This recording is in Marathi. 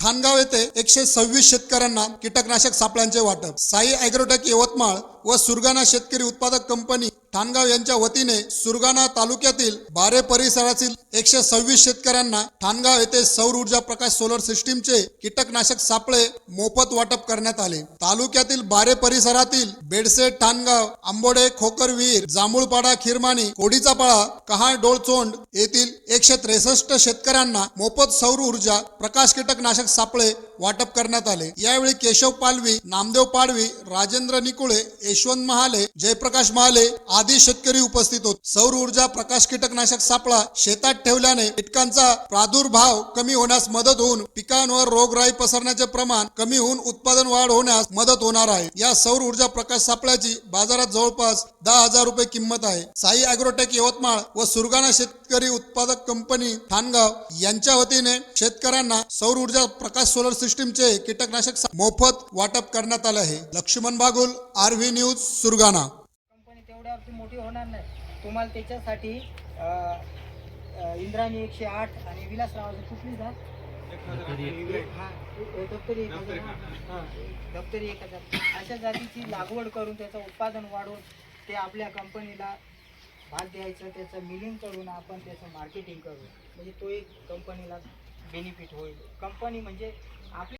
ठाणगाव येथे एकशे सव्वीस शेतकऱ्यांना कीटकनाशक सापळ्यांचे वाटप. साई अॅग्रोटेक यवतमाळ व सुरगाणा शेतकरी उत्पादक कंपनी ठाणगाव यांच्या वतीने सुरगाणा तालुक्यातील बारे परिसरातील एकशे सव्वीस शेतकऱ्यांना ठाणगाव येथे सौर ऊर्जा प्रकाश सोलर सिस्टीमचे कीटकनाशक सापळे मोफत वाटप करण्यात आले. तालुक्यातील बारे परिसरातील बेडसे ठाणगाव आंबोडे खोकरविहीर जांभूळपाडा खिरमाणी कोडीचा पाळा कहाळ डोळचोंड येथील एकशे त्रेसष्ट शेतकऱ्यांना मोफत सौर ऊर्जा प्रकाश कीटकनाशक सापळे वाटप करण्यात आले. यावेळी केशव पालवी नामदेव पाडवी राजेंद्र निकुळे यशवंत महाले जयप्रकाश महाले आदी शेतकरी उपस्थित होते. सौर ऊर्जा प्रकाश कीटकनाशक सापळा शेतात ठेवल्याने कीटकांचा प्रादुर्भाव कमी होण्यास मदत होऊन पिकांवर रोगराई पसरण्याचे प्रमाण कमी होऊन उत्पादन वाढ होण्यास मदत होणार आहे. या सौर ऊर्जा प्रकाश सापळ्याची बाजारात जवळपास दहा हजार रुपये किंमत आहे. साई अॅग्रोटेक यवतमाळ व सुरगाणा शेतकरी उत्पादक कंपनी ठाणगाव यांच्या वतीने शेतकऱ्यांना सौर ऊर्जा प्रकाश सोलर सिस्टीमचे कीटकनाशक मोफत वाटप करण्यात आले आहे. Laxman Bagul R V news Surgana. मोठी होणार नाही. तुम्हाला त्याच्यासाठी इंद्राणी एकशे आठ आणि विलास रावाची कुठली जा दप्तरी एक. हजार. हा, दप्तरी एक हजार. अशा जातीची लागवड करून त्याचं उत्पादन वाढवून ते आपल्या कंपनीला भाग द्यायचं त्याचं मिलिंग करून आपण त्याचं मार्केटिंग करू. म्हणजे तो एक कंपनीला बेनिफिट होईल. कंपनी म्हणजे आपली